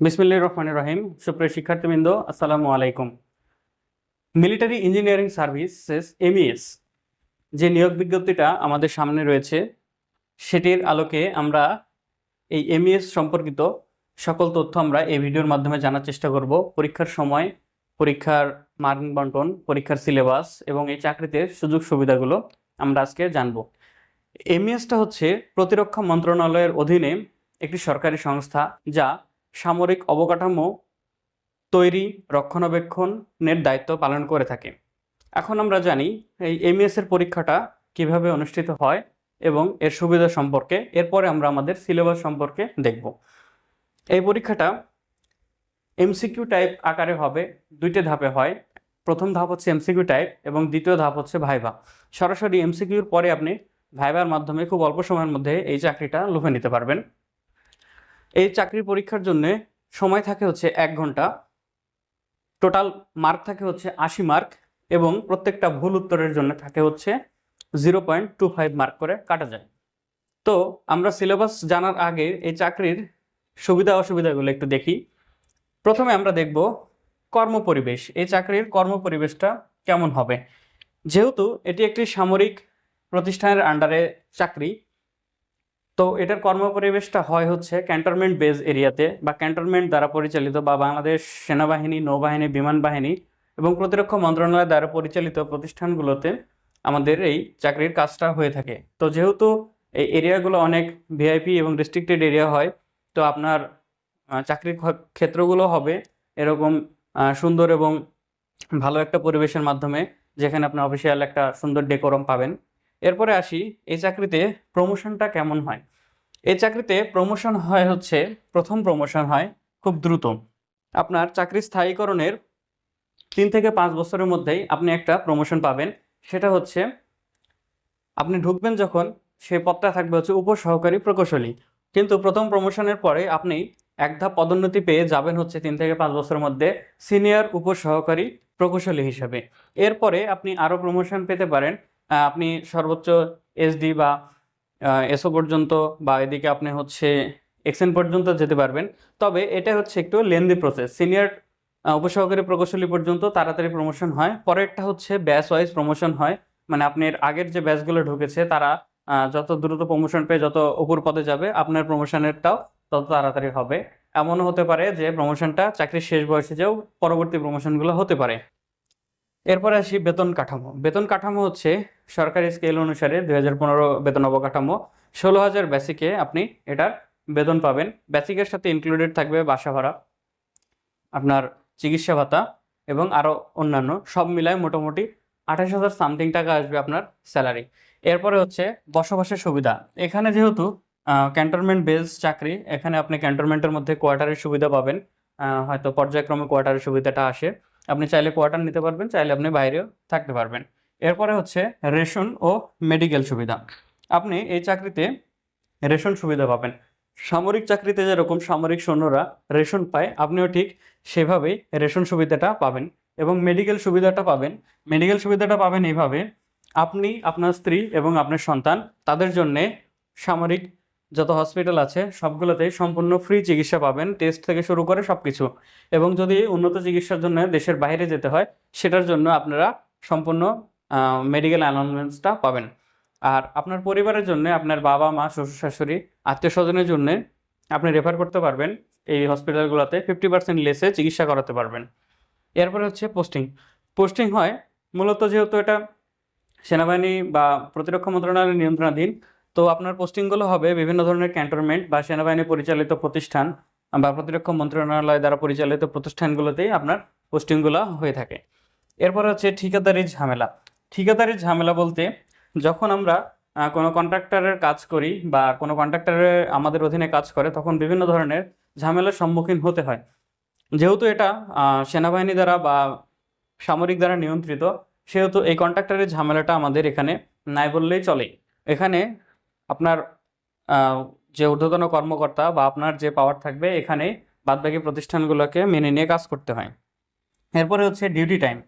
বিসমিল্লাহির রহমানির রহিম। সুপ্রিয় শিক্ষার্থীবৃন্দ, আসসালামু আলাইকুম। মিলিটারি ইঞ্জিনিয়ারিং সার্ভিসেস এমইএস যে নিয়োগ বিজ্ঞপ্তিটা আমাদের সামনে রয়েছে, সেটির আলোকে আমরা এই এমইএস সম্পর্কিত সকল তথ্য আমরা এই ভিডিওর মাধ্যমে জানার চেষ্টা করব। পরীক্ষার সময়, পরীক্ষার মান বন্টন, পরীক্ষার সিলেবাস এবং এই চাকরিতে সুযোগ সুবিধাগুলো আমরা আজকে জানব। এমইএসটা হচ্ছে প্রতিরক্ষা মন্ত্রণালয়ের অধীনে একটি সরকারি সংস্থা যা সামরিক অবকাঠামো তৈরি, রক্ষণাবেক্ষণের দায়িত্ব পালন করে থাকে। এখন আমরা জানি এই এমএস এর পরীক্ষাটা কীভাবে অনুষ্ঠিত হয় এবং এর সুবিধা সম্পর্কে। এরপরে আমরা আমাদের সিলেবাস সম্পর্কে দেখব। এই পরীক্ষাটা এমসিকিউ টাইপ আকারে হবে, দুইটি ধাপে হয়। প্রথম ধাপ হচ্ছে এমসিকিউ টাইপ এবং দ্বিতীয় ধাপ হচ্ছে ভাইভা। সরাসরি এমসিকিউর পরে আপনি ভাইবার মাধ্যমে খুব অল্প সময়ের মধ্যে এই চাকরিটা লুফে নিতে পারবেন। এই চাকরির পরীক্ষার জন্য সময় থাকে হচ্ছে এক ঘণ্টা। টোটাল মার্ক থাকে হচ্ছে আশি মার্ক এবং প্রত্যেকটা ভুল উত্তরের জন্য থাকে হচ্ছে zero point two five mark করে কাটা যায়। তো আমরা সিলেবাস জানার আগে এই চাকরির সুবিধা অসুবিধাগুলো একটু দেখি। প্রথমে আমরা দেখব কর্মপরিবেশ এই চাকরির কর্মপরিবেশটা কেমন হবে? যেহেতু এটি একটি সামরিক প্রতিষ্ঠানের আন্ডারে চাকরি তো এটার কর্মপরিবেশটা হয় হচ্ছে ক্যান্টনমেন্ট বেজ এরিয়াতে বা ক্যান্টনমেন্ট দ্বারা পরিচালিত বা বাংলাদেশ সেনাবাহিনী, নৌবাহিনী, বিমান বাহিনী এবং প্রতিরক্ষা মন্ত্রণালয় দ্বারা পরিচালিত প্রতিষ্ঠানগুলোতে আমাদের এই চাকরির কাজটা হয়ে থাকে। তো যেহেতু এই এরিয়াগুলো অনেক ভিআইপি এবং রেস্ট্রিক্টেড এরিয়া হয়, তো আপনার চাকরির ক্ষেত্রগুলো হবে এরকম সুন্দর এবং ভালো একটা পরিবেশের মাধ্যমে যেখানে আপনি অফিসিয়াল একটা সুন্দর ডেকোরম পাবেন। এরপরে আসি, এই চাকরিতে প্রমোশনটা কেমন হয়? এই চাকরিতে প্রমোশন হয় হচ্ছে, প্রথম প্রমোশন হয় খুব দ্রুত। আপনার চাকরি স্থায়ীকরণের তিন থেকে পাঁচ বছরের মধ্যেই আপনি একটা প্রমোশন পাবেন। সেটা হচ্ছে, আপনি ঢুকবেন যখন সেই পদটা থাকবে হচ্ছে উপসহকারী প্রকৌশলী। কিন্তু প্রথম প্রমোশনের পরে আপনি এক ধাপ পদোন্নতি পেয়ে যাবেন হচ্ছে তিন থেকে পাঁচ বছরের মধ্যে সিনিয়র উপসহকারী প্রকৌশলী হিসেবে। এরপরে আপনি আরও প্রমোশন পেতে পারেন। আপনি সর্বোচ্চ এসডি বা এসও পর্যন্ত বা এদিকে আপনি হচ্ছে এক্সেন পর্যন্ত যেতে পারবেন। তবে এটা হচ্ছে একটু লেন্দি প্রসেস সিনিয়র উপসহকারী প্রকৌশলী পর্যন্ত তাড়াতাড়ি প্রমোশন হয়। পরেরটা হচ্ছে ব্যাচ ওয়াইজ প্রমোশন হয়। মানে আপনার আগের যে ব্যাচগুলো ঢুকেছে, তারা যত দ্রুত প্রমোশন পেয়ে যত উপর পদে যাবে, আপনার প্রমোশনেরটাও তত তাড়াতাড়ি হবে। এমনও হতে পারে যে প্রমোশনটা চাকরির শেষ বয়সে যেও পরবর্তী প্রমোশনগুলো হতে পারে। এরপরে আসি বেতন কাঠামো। বেতন কাঠামো হচ্ছে সরকারি স্কেল অনুসারে দুই হাজার পনেরো বেতন অবকাঠামো, ষোলো হাজার বেসিকে আপনি এটার বেতন পাবেন। বেসিকের সাথে ইনক্লুডেড থাকবে বাসা ভাড়া, আপনার চিকিৎসা ভাতা এবং আরও অন্যান্য। সব মিলায় মোটামুটি আঠাশ হাজার সামথিং টাকা আসবে আপনার স্যালারি এরপরে হচ্ছে বসবাসের সুবিধা। এখানে যেহেতু ক্যান্টনমেন্ট বেস চাকরি, এখানে আপনি ক্যান্টনমেন্টের মধ্যে কোয়ার্টারের সুবিধা পাবেন। হয়তো পর্যায়ক্রমে কোয়ার্টারের সুবিধাটা আসে। আপনি চাইলে কোয়ার্টার নিতে পারবেন, চাইলে আপনি বাইরেও থাকতে পারবেন। এরপরে হচ্ছে রেশন ও মেডিকেল সুবিধা। আপনি এই চাকরিতে রেশন সুবিধা পাবেন। সামরিক চাকরিতে যেরকম সামরিক সৈন্যরা রেশন পায়, আপনিও ঠিক সেভাবেই রেশন সুবিধাটা পাবেন এবং মেডিকেল সুবিধাটা পাবেন। মেডিকেল সুবিধাটা পাবেন এইভাবে আপনি আপনার স্ত্রী এবং আপনার সন্তান তাদের জন্যে সামরিক যত হসপিটাল আছে সবগুলোতেই সম্পূর্ণ ফ্রি চিকিৎসা পাবেন, টেস্ট থেকে শুরু করে সব কিছু এবং যদি উন্নত চিকিৎসার জন্য দেশের বাইরে যেতে হয়, সেটার জন্য আপনারা সম্পূর্ণ মেডিকেল অ্যালাউন্সটা পাবেন। আর আপনার পরিবারের জন্য, আপনার বাবা, মা, শ্বশুর, শাশুড়ি, আত্মীয় স্বজনের জন্য আপনি রেফার করতে পারবেন। এই হসপিটালগুলোতে ফিফটি পার্সেন্ট লেসে চিকিৎসা করাতে পারবেন। এরপরে হচ্ছে পোস্টিং পোস্টিং হয় মূলত যেহেতু এটা সেনাবাহিনী বা প্রতিরক্ষা মন্ত্রণালয়ের নিয়ন্ত্রণাধীন, তো আপনার পোস্টিংগুলো হবে বিভিন্ন ধরনের ক্যান্টনমেন্ট বা সেনাবাহিনী পরিচালিত প্রতিষ্ঠান বা প্রতিরক্ষা মন্ত্রণালয় দ্বারা পরিচালিত প্রতিষ্ঠানগুলোতেই আপনার পোস্টিংগুলো হয়ে থাকে। এরপর হচ্ছে ঠিকাদারি ঝামেলা। ঠিকাদারি ঝামেলা বলতে যখন আমরা কোনো কন্ট্রাক্টরের কাজ করি বা কোনো কন্ট্রাক্টরের আমাদের অধীনে কাজ করে, তখন বিভিন্ন ধরনের ঝামেলার সম্মুখীন হতে হয়। যেহেতু এটা সেনাবাহিনী দ্বারা বা সামরিক দ্বারা নিয়ন্ত্রিত, সেহেতু এই কন্ট্রাক্টরের ঝামেলাটা আমাদের এখানে নাই বললেই চলে। এখানে আপনার যে ঊর্ধ্বতন কর্মকর্তা বা আপনার যে পাওয়ার থাকবে, এখানে বাদবাকি প্রতিষ্ঠানগুলোকে মেনে নিয়ে কাজ করতে হয়। এরপরে হচ্ছে ডিউটি টাইম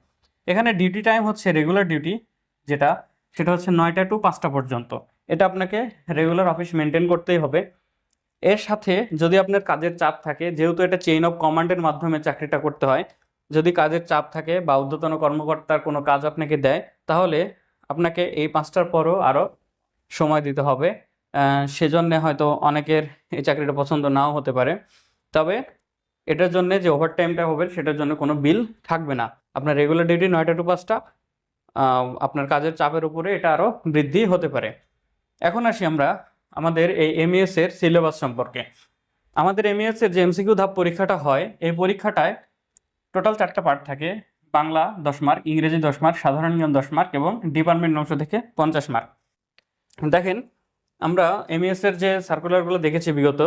এখানে ডিউটি টাইম হচ্ছে রেগুলার ডিউটি যেটা, সেটা হচ্ছে নয়টা টু পাঁচটা পর্যন্ত। এটা আপনাকে রেগুলার অফিস মেনটেন করতেই হবে। এর সাথে যদি আপনার কাজের চাপ থাকে, যেহেতু এটা চেইন অফ কমান্ডের মাধ্যমে চাকরিটা করতে হয়, যদি কাজের চাপ থাকে বা ঊর্ধ্বতন কর্মকর্তার কোনো কাজ আপনাকে দেয়, তাহলে আপনাকে এই পাঁচটার পরও আরও সময় দিতে হবে। সেজন্যে হয়তো অনেকের এই চাকরিটা পছন্দ নাও হতে পারে। তবে এটার জন্য যে ওভার টাইমটা হবে, সেটার জন্য কোনো বিল থাকবে না। আপনার রেগুলার ডিউটি নয়টা টু পাঁচটা আপনার কাজের চাপের উপরে এটা আরও বৃদ্ধি হতে পারে। এখন আসি আমরা আমাদের এই এমইএস এর সিলেবাস সম্পর্কে। আমাদের এমইএস এর যে এমসিকিউ ধাপ পরীক্ষাটা হয়, এই পরীক্ষাটায় টোটাল চারটা পার্ট থাকে। বাংলা দশ মার্ক ইংরেজি দশ মার্ক সাধারণ জ্ঞান দশ মার্ক এবং ডিপার্টমেন্ট অংশ থেকে পঞ্চাশ মার্ক দেখেন, আমরা এমইএস এর যে সার্কুলারগুলো দেখেছি বিগত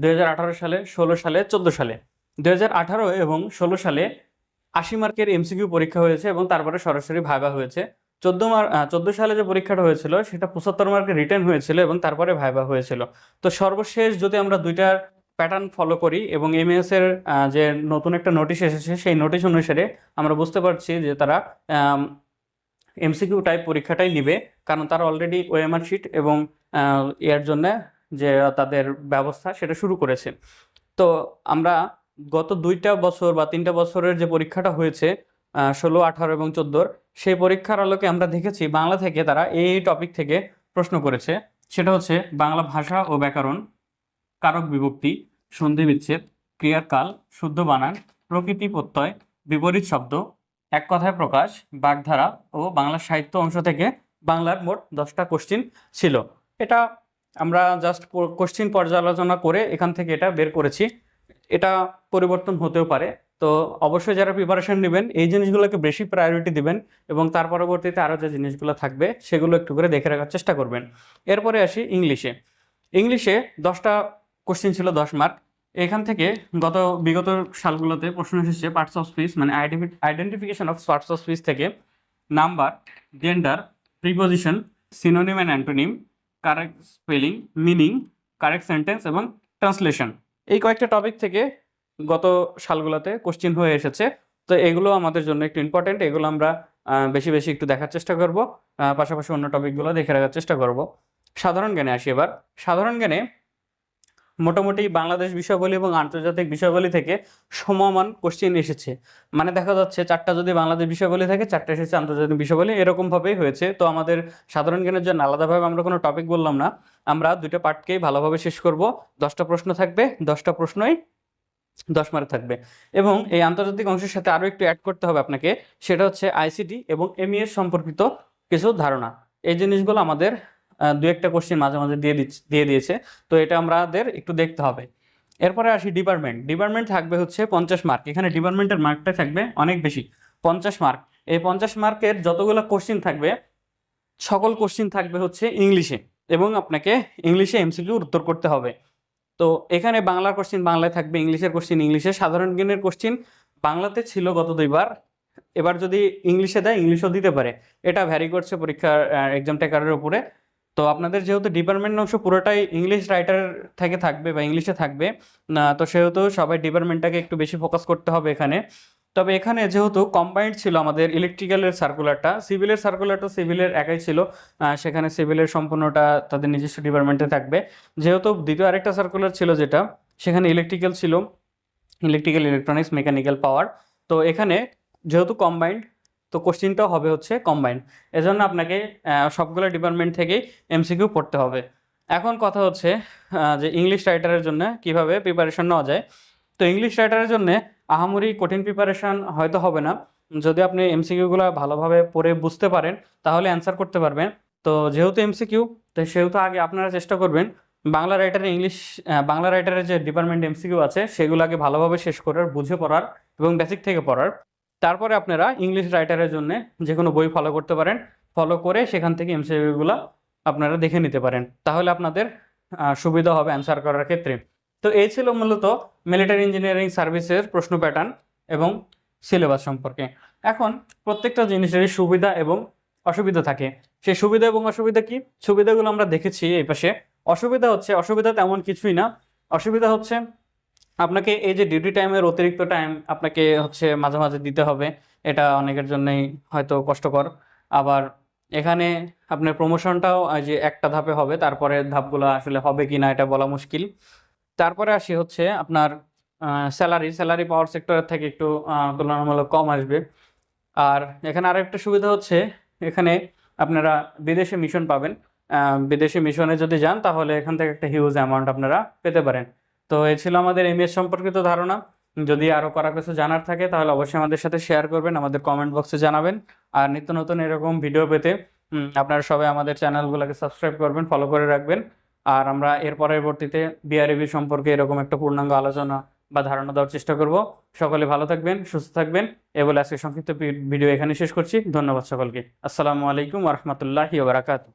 দুই হাজার আঠারো সালে, ষোলো সালে, চোদ্দ সালে। দু হাজার আঠারো এবং ষোলো সালে আশি মার্কের এমসিকিউ পরীক্ষা হয়েছে এবং তারপরে সরাসরি ভাইবা হয়েছে। চোদ্দ মার্ক চোদ্দ সালে যে পরীক্ষাটা হয়েছিল, সেটা পঁচাত্তর মার্কে রিটার্ন হয়েছিল এবং তারপরে ভাইবা হয়েছিল। তো সর্বশেষ যদি আমরা দুইটার প্যাটার্ন ফলো করি এবং এম এর যে নতুন একটা নোটিশ এসেছে, সেই নোটিশ অনুসারে আমরা বুঝতে পারছি যে তারা এমসিকিউ টাইপ পরীক্ষাটাই নিবে। কারণ তারা অলরেডি ওএমআর শিট এবং এর জন্য যে তাদের ব্যবস্থা সেটা শুরু করেছে। তো আমরা গত দুইটা বছর বা তিনটা বছরের যে পরীক্ষাটা হয়েছে ষোলো, আঠারো এবং চোদ্দোর, সেই পরীক্ষার আলোকে আমরা দেখেছি বাংলা থেকে তারা এই টপিক থেকে প্রশ্ন করেছে। সেটা হচ্ছে বাংলা ভাষা ও ব্যাকরণ, কারক বিভক্তি, সন্ধি বিচ্ছেদ ক্রিয়ার কাল শুদ্ধ বানান, প্রকৃতি প্রত্যয়, বিপরীত শব্দ, এক কথায় প্রকাশ, বাগধারা ও বাংলা সাহিত্য অংশ থেকে বাংলার মোট দশটা কোশ্চিন ছিল। এটা আমরা জাস্ট কোশ্চিন পর্যালোচনা করে এখান থেকে এটা বের করেছি। এটা পরিবর্তন হতেও পারে। তো অবশ্যই যারা প্রিপারেশন নেবেন, এই জিনিসগুলোকে বেশি প্রায়োরিটি দিবেন এবং তার পরবর্তীতে আরও যে জিনিসগুলো থাকবে, সেগুলো একটু করে দেখে রাখার চেষ্টা করবেন। এরপরে আসি ইংলিশে। ইংলিশে দশটা কোশ্চিন ছিল দশ মার্ক এখান থেকে গত বিগত সালগুলোতে প্রশ্ন এসেছে পার্টস অফ স্পিচ মানে identification of parts of speech থেকে number gender preposition synonym and antonym correct spelling meaning correct sentence এবং ট্রান্সলেশন এই কয়েকটা টপিক থেকে গত সালগুলোতে কোশ্চিন হয়ে এসেছে। তো এগুলো আমাদের জন্য একটু ইম্পর্টেন্ট এগুলো আমরা বেশি বেশি একটু দেখার চেষ্টা করব। পাশাপাশি অন্য টপিকগুলো দেখে রাখার চেষ্টা করব। সাধারণ জ্ঞানে আসি এবার। সাধারণ জ্ঞানে মোটামুটি বাংলাদেশ বিষয়াবলী এবং আন্তর্জাতিক বিষয়াবলী থেকে সমমান কোশ্চেন এসেছে। মানে দেখা যাচ্ছে চারটা যদি বাংলাদেশ বিষয়াবলী থাকে, চারটা এসেছে আন্তর্জাতিক বিষয়াবলী। এরকমভাবেই হয়েছে। তো আমাদের সাধারণ জ্ঞানের জন্য আলাদাভাবে আমরা কোনো টপিক বললাম না। আমরা দুটো পার্টকেই ভালোভাবে শেষ করব। দশটা প্রশ্ন থাকবে, দশটা প্রশ্নই দশ মার্ক থাকবে। এবং এই আন্তর্জাতিক অংশের সাথে আরও একটু অ্যাড করতে হবে আপনাকে। সেটা হচ্ছে আইসিটি এবং এমইএস সম্পর্কিত কিছু ধারণা। এই জিনিসগুলো আমাদের দু একটা কোশ্চেন মাঝে মাঝে দিয়ে দিচ্ছে, দিয়ে দিয়েছে। তো এটা আমাদের একটু দেখতে হবে। এরপরে আসি ডিপার্টমেন্ট ডিপার্টমেন্ট থাকবে হচ্ছে পঞ্চাশ মার্ক এখানে ডিপার্টমেন্টের মার্কটা থাকবে অনেক বেশি। পঞ্চাশ মার্ক এই পঞ্চাশ মার্কের যতগুলো কোশ্চিন থাকবে, সকল কোশ্চিন থাকবে হচ্ছে ইংলিশে এবং আপনাকে ইংলিশে এমসিকিউ উত্তর করতে হবে। তো এখানে বাংলার কোশ্চিন বাংলায় থাকবে ইংলিশের কোশ্চিন ইংলিশে সাধারণ জ্ঞানের কোশ্চিন বাংলাতে ছিল গত দুইবার। এবার যদি ইংলিশে দেয় ইংলিশও দিতে পারে। এটা ভ্যারি করছে পরীক্ষার এক্সাম টেকারের উপরে। তো আপনাদের যেহেতু ডিপার্টমেন্ট অংশ পুরোটাই ইংলিশ রাইটার থেকে থাকবে বা ইংলিশে থাকবে, না, তো সেহেতু সবাই ডিপার্টমেন্টটাকে একটু বেশি ফোকাস করতে হবে এখানে। তবে এখানে যেহেতু কম্বাইন্ড ছিল আমাদের ইলেকট্রিক্যালের সার্কুলারটা সিভিলের সার্কুলারটা সিভিলের একাই ছিল সেখানে সিভিলের সম্পূর্ণটা তাদের নিজস্ব ডিপার্টমেন্টে থাকবে। যেহেতু দ্বিতীয় আরেকটা সার্কুলার ছিল যেটা, সেখানে ইলেকট্রিক্যাল ছিল ইলেকট্রিক্যাল ইলেকট্রনিক্স মেকানিক্যাল পাওয়ার তো এখানে যেহেতু কম্বাইন্ড তো কোশ্চিনটাও হবে হচ্ছে কম্বাইন্ড এজন্য আপনাকে সবগুলো ডিপার্টমেন্ট থেকেই এমসিকিউ পড়তে হবে। এখন কথা হচ্ছে যে ইংলিশ রাইটারের জন্য কীভাবে প্রিপারেশন নেওয়া যায়। তো ইংলিশ রাইটারের জন্য আহামরি কঠিন প্রিপারেশন হয়তো হবে না। যদি আপনি এমসিকিউগুলো ভালোভাবে পড়ে বুঝতে পারেন, তাহলে অ্যান্সার করতে পারবেন। তো যেহেতু এমসিকিউ তো সেহেতু আগে আপনারা চেষ্টা করবেন বাংলা রাইটারের ইংলিশ বাংলা রাইটারের যে ডিপার্টমেন্ট এমসিকিউ আছে, সেগুলো আগে ভালোভাবে শেষ করার, বুঝে পড়ার এবং বেসিক থেকে পড়ার। তারপরে আপনারা ইংলিশ রাইটারের জন্য যে কোনো বই ফলো করতে পারেন। ফলো করে সেখান থেকে এমসিকিউগুলো আপনারা দেখে নিতে পারেন। তাহলে আপনাদের সুবিধা হবে অ্যান্সার করার ক্ষেত্রে। তো এই ছিল মূলত মিলিটারি ইঞ্জিনিয়ারিং সার্ভিসের প্রশ্ন প্যাটার্ন এবং সিলেবাস সম্পর্কে। এখন প্রত্যেকটা জিনিসেরই সুবিধা এবং অসুবিধা থাকে। সেই সুবিধা এবং অসুবিধা কি? সুবিধাগুলো আমরা দেখেছি এই পাশে। অসুবিধা হচ্ছে, অসুবিধা তেমন কিছুই না। অসুবিধা হচ্ছে আপনাকে এই যে ডিউটি টাইমের অতিরিক্ত টাইম আপনাকে হচ্ছে মাঝে মাঝে দিতে হবে, এটা অনেকের জন্যই হয়তো কষ্টকর। আবার এখানে আপনার প্রমোশনটাও যে একটা ধাপে হবে, তারপরে ধাপগুলো আসলে হবে কি না এটা বলা মুশকিল। তারপরে আসি হচ্ছে আপনার স্যালারি স্যালারি পাওয়ার সেক্টরের থেকে একটু তুলনামূলক কম আসবে। আর এখানে আরেকটা সুবিধা হচ্ছে, এখানে আপনারা বিদেশে মিশন পাবেন। বিদেশি মিশনে যদি যান তাহলে এখান থেকে একটা হিউজ অ্যামাউন্ট আপনারা পেতে পারেন। তো এ ছিল আমাদের এমএস সম্পর্কিত ধারণা। যদি আরও করা কিছু জানার থাকে, তাহলে অবশ্যই আমাদের সাথে শেয়ার করবেন, আমাদের কমেন্ট বক্সে জানাবেন। আর নিত্য নতুন এরকম ভিডিও পেতে আপনারা সবাই আমাদের চ্যানেলগুলোকে সাবস্ক্রাইব করবেন ফলো করে রাখবেন। আর আমরা এর পরবর্তীতে বিআরএবি সম্পর্কে এরকম একটা পূর্ণাঙ্গ আলোচনা বা ধারণা দেওয়ার চেষ্টা করব। সকলে ভালো থাকবেন, সুস্থ থাকবেন। এ বলে আজকে সংক্ষিপ্ত ভিডিও এখানে শেষ করছি। ধন্যবাদ সকলকে। আসসালামু আলাইকুম রহমতুল্লাহি ওবরাকাতু